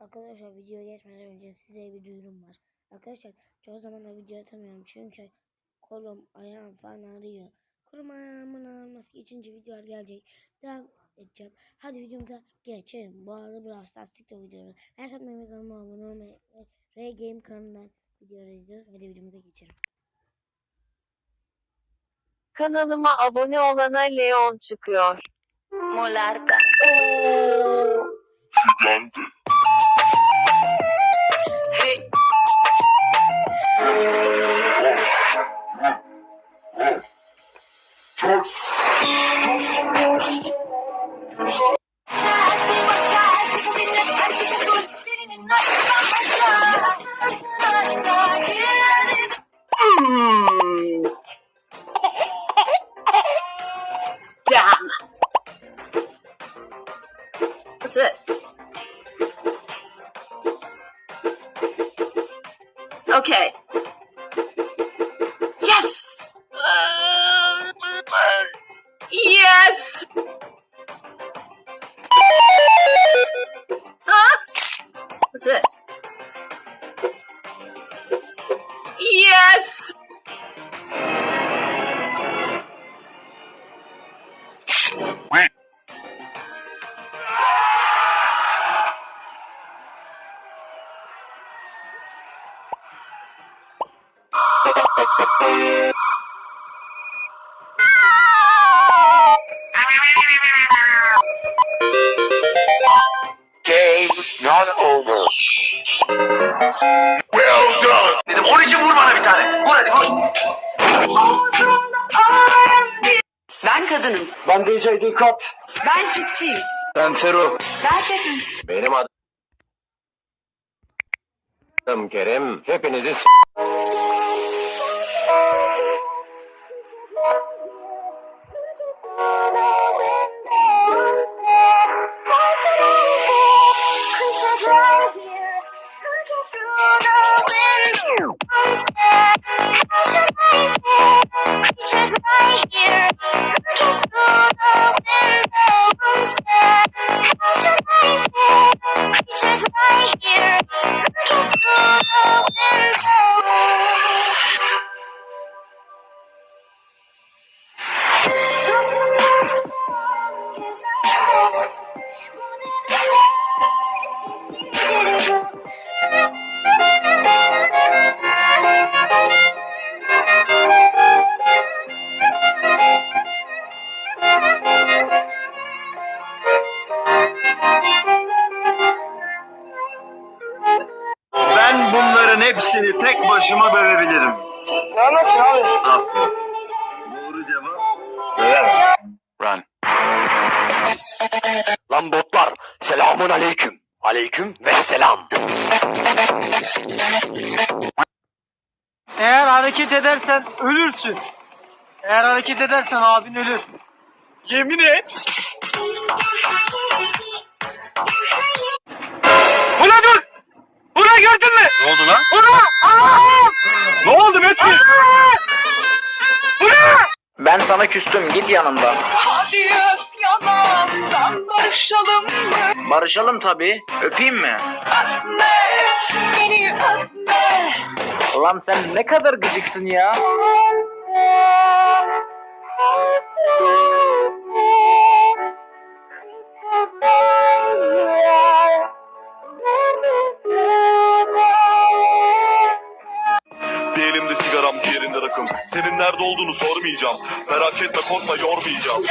Arkadaşlar video geçmeden önce size bir duyurum var. Arkadaşlar çoğu zaman da video atamıyorum çünkü kolum ayağım falan ağrıyor. Kolum ayağımın ağrıması için videolar gelecek. Devam edeceğim. Hadi videomuza geçelim. Bu arada biraz tasdikle videoları. Like atmayı ve kanalıma abone olmayı ve Game kanalından videoları izliyoruz. Hadi videomuza geçelim. Kanalıma abone olana Leon çıkıyor. Molarca. Hey. Okay. Huh? What's this? Yes! Well done. Dedim onun için vur bana bir tane. Vur hadi vur. Ben kadınım. Ben DJ Dikkat. Ben çiftçiyim. Ben Feru. Ben şefim. Benim adım Kerim. Hepinizi s- Bye. hepsini tek başıma dövebilirim. Nasıl abi? Aferin. Doğru cevap. Run. Lan botlar. Selamun aleyküm. Aleyküm ve selam. Eğer hareket edersen ölürsün. Eğer hareket edersen abin ölür. Yemin et. Oldu lan? Ulan! Aa! Ne oldu Metin? Ulan! Ben sana küstüm git yanımdan. Hadi öp yanağımdan barışalım mı? Barışalım tabii. Öpeyim mi? Öpme, beni öpme. Lan sen ne kadar gıcıksın ya. Olduğunu sormayacağım. Merak etme korkma yormayacağım.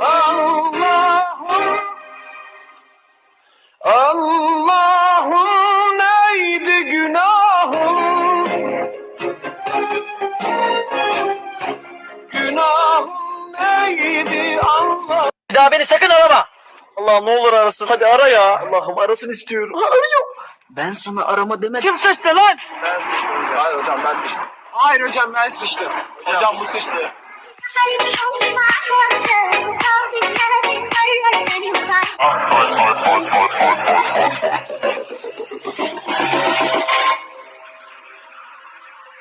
Allah'ım Allah'ım neydi günahım? Günahım neydi? Allah Bir daha beni sakın arama. Allah ne olur arasın. Hadi ara ya. Allah'ım arasın istiyorum Ben sana arama demedim. Kim sıçtı lan? Hayır hocam ben sıçtım. Hayır hocam ben sıçtım Hocam bu sıçtı.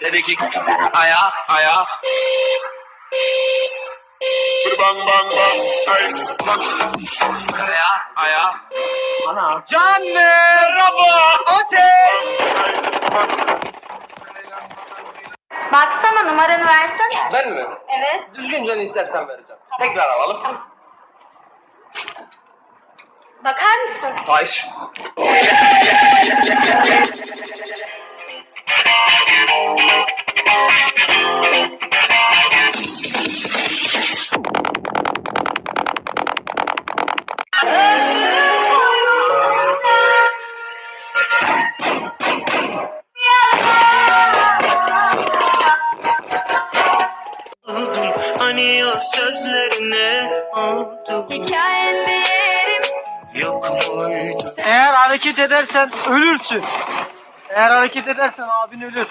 Dedi ki aya aya. Bang bang bang Ay, bak. Aya aya. Canım. Merhaba. Ateş. Baksana numaranı versene. Ben mi? Evet. Düzgünce istersen vereceğim. Tekrar alalım. Bakar mısın? Hayır. Sözlerine oldu Hikayende yerim. yok muydu? Eğer hareket edersen ölürsün. Eğer hareket edersen abin ölür.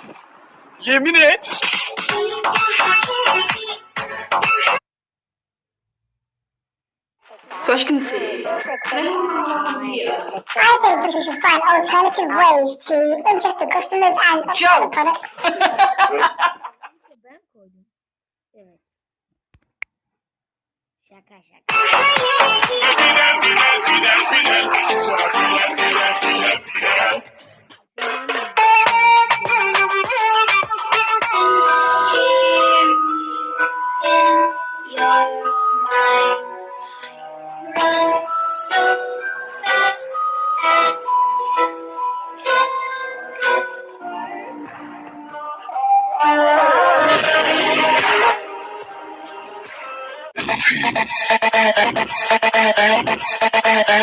Yemin et. Konusu. I think you should find alternative ways to interest the customers and upsell the products. Ben koydum. Evet. Şaka şaka.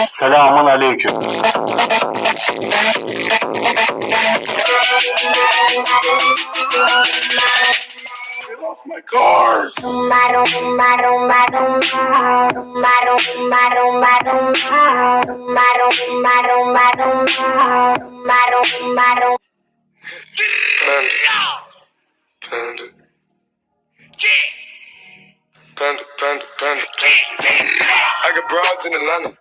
Selamun aleyküm. My car. Rumba, rumba, rumba, rumba, rumba, rumba, rumba, rumba, rumba, rumba, rumba, rumba, rumba, rumba, rumba. Got broads in Atlanta.